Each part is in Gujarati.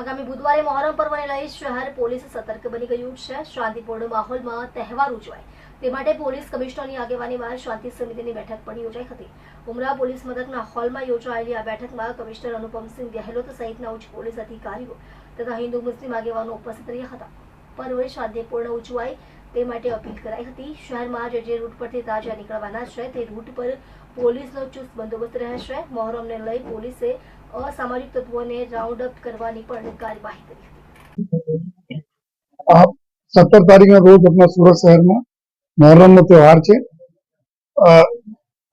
આગામી બુધવારે મોહરમ પર્વને લઈ શહેર પોલીસ સતર્ક બની ગયું છે. શાંતિપૂર્ણ માહોલમાં તહેવાર ઉજવાય. તે માટે પોલીસ કમિશનરની આગેવાનીમાં શાંતિ સમિતિની બેઠક પણ યોજાઈ હતી. ઉમરા પોલીસ મથકના હોલમાં યોજાયેલી આ બેઠકમાં કમિશનર અનુપમસિંહ ગેહલોત સહિતના ઉચ્ચ પોલીસ અધિકારીઓ તથા હિન્દુ મુસ્લિમ આગેવાનો ઉપસ્થિત રહ્યા હતા. પર્વે શાંતિપૂર્ણ ઉજવાય તે માટે અપીલ કરાઈ હતી. શહેરમાં જે જે રૂટ પરથી તાજા નીકળવાના છે તે રૂટ પર પોલીસનો ચુસ્ત બંદોબસ્ત રહેશે. મોહરમને લઈ પોલીસે અસામાજિક તત્વોને રાઉન્ડ અપ કરવાની પણ કાર્યવાહી કરી હતી. સત્તર તારીખના રોજ આપણા સુરત શહેરમાં મહોરમનો તહેવાર છે.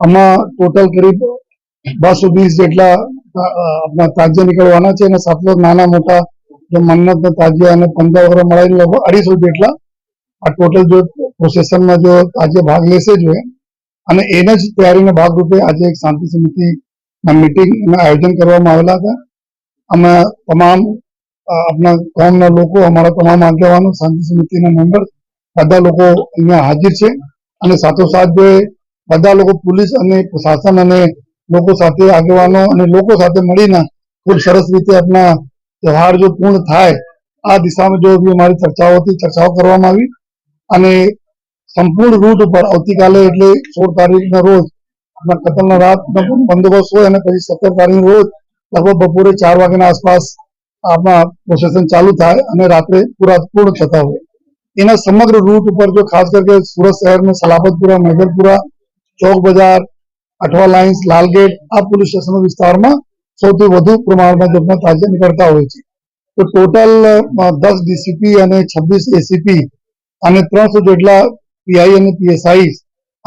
આમાં ટોટલ કરીબ બસો વીસ જેટલા આપણા તાજિયા નીકળવાના છે અને સાથે નાના મોટા જે મન્નત તાજિયા અને પંદર વગેરે મળીને લગભગ અઢીસો જેટલા આ ટોટલ જો પ્રોસેસનમાં જો તાજિયા ભાગ લેશે જોઈએ અને એને જ તૈયારીના ભાગરૂપે આજે એક શાંતિ સમિતિના મિટિંગ આયોજન કરવામાં આવેલા હતા. અમે તમામ આપણા ગામના લોકો, અમારા તમામ આગેવાનો, શાંતિ સમિતિના મેમ્બર બધા લોકો અહીંયા હાજર છે. અને સાથોસાથ જો બધા લોકો પોલીસ અને પ્રશાસન અને લોકો સાથે આગેવાનો અને લોકો સાથે મળીને ખૂબ સરસ રીતે આપણા તહેવાર જો પૂર્ણ થાય, આ દિશામાં જો બી અમારી ચર્ચાઓ હતી, ચર્ચાઓ કરવામાં આવી. અને સંપૂર્ણ રૂટ ઉપર આવતીકાલે એટલે સોળ તારીખના રોજ આપણા કતલના રાત બંદોબસ્ત હોય અને પછી સત્તર તારીખ રોજ લગભગ બપોરે ચાર વાગ્યાના આસપાસ આપણા પ્રોસેસન ચાલુ થાય અને રાત્રે પૂરા પૂર્ણ થતા હોય. એના સમગ્ર રૂટ ઉપર જો ખાસ કરીને સુરત શહેરમાં સલાબતપુરા મેઘરપુરા ચોક બજાર, અઠવા લાઇન્સ, લાલગેટ, આ પોલીસ સ્ટેશન વિસ્તારમાં સૌથી વધુ પ્રમાણમાં જમના તાજિયા નીકળતા હોય છે. તો ટોટલ દસ ડીસીપી અને છવ્વીસ એસીપી અને ત્રણસો જેટલા પીઆઈ અને પીએસઆઈ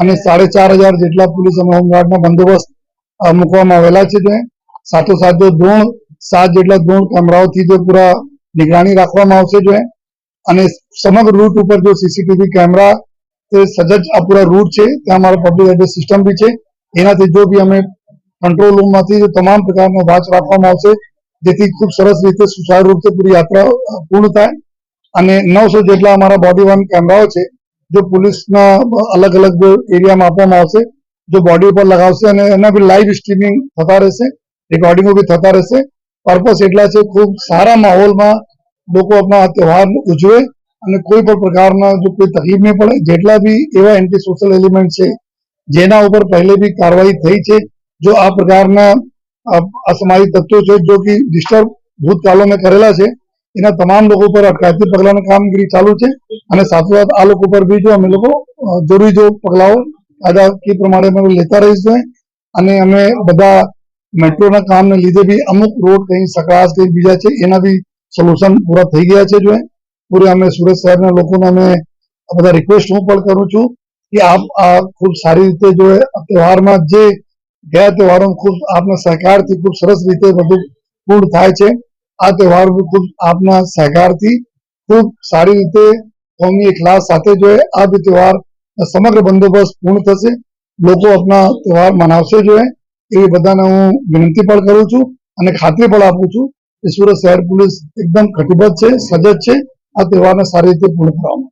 અને સાડે ચાર હજાર જેટલા પોલીસ અને હોમગાર્ડના બંદોબસ્ત મૂકવામાં આવેલા છે ત્યાં. સાથોસાથ દ્રોણ સાત જેટલા દ્રોણ કેમેરાઓથી જો પૂરા નિગરાની રાખવામાં આવશે જો અને સમગ્ર રૂટ ઉપર જો સીસીટીવી કેમેરા તે સજજ આ પૂરા રૂટ છે. ત્યાં અમારા પબ્લિક એડ્રેસ સિસ્ટમ બી છે. એનાથી જો બી અમે કંટ્રોલ રૂમમાંથી તમામ પ્રકારનો વાચ રાખવામાં આવશે, જેથી ખૂબ સરસ રીતે સુચારુ રૂપે પૂરી યાત્રા પૂર્ણ થાય. અને નવસો જેટલા અમારા બોડી વન કેમેરાઓ છે જો પોલીસના અલગ અલગ એરિયામાં આપવામાં આવશે, જો બોડી ઉપર લગાવશે અને એના બી લાઈવ સ્ટ્રીમિંગ થતા રહેશે રેકોર્ડિંગો બી થતા રહેશે. પર્પસ એટલા છે, ખૂબ સારા માહોલમાં લોકો આપણા તહેવાર ઉજવે અને કોઈ પણ પ્રકારના જો કોઈ તકલીફ નહીં પડે, જેટલા બી એવા એન્ટી સોશિયલ એલિમેન્ટ છે, જેના ઉપર પહેલે બી કાર્યવાહી થઈ છે, જો આ પ્રકારના અસામાજિક તત્વો છે, જો કે ડિસ્ટર્બ ભૂતકાળોમાં કરેલા છે એના તમામ લોકો પર અટકાયતી પગલાની કામગીરી ચાલુ છે અને સાથોસાથ આ લોકો પર બી જો અમે લોકો જરૂરી જો પગલાઓ કાયદાકીય પ્રમાણે અમે લેતા રહીશું અને અમે બધા મેટ્રોના કામને લીધે બી અમુક રોડ કઈ સકાશ કઈ બીજા છે, એના બી સોલ્યુશન પૂરા થઈ ગયા છે જો પૂરે અમે સુરત શહેરના લોકોને અમે બધા રિક્વેસ્ટ હું પણ કરું છું કે આપ આ ખૂબ સારી રીતે જો તહેવારમાં જે ગયા તહેવારો ખૂબ આપના સહકારથી ખૂબ સરસ રીતે બધું પૂર્ણ થાય છે. આ તહેવાર ખૂબ આપના સહકારથી ખૂબ સારી રીતે કોમી એકલાસ સાથે જોઈએ આ બી તહેવાર સમગ્ર બંદોબસ્ત પૂર્ણ થશે. લોકો આપના તહેવાર મનાવશે જોઈએ એ બધાને હું વિનંતી પણ કરું છું અને ખાતરી પણ આપું છું કે સુરત શહેર પોલીસ એકદમ કટિબદ્ધ છે, સજજ છે. આ તહેવારને સારી રીતે પૂર્ણ કરવામાં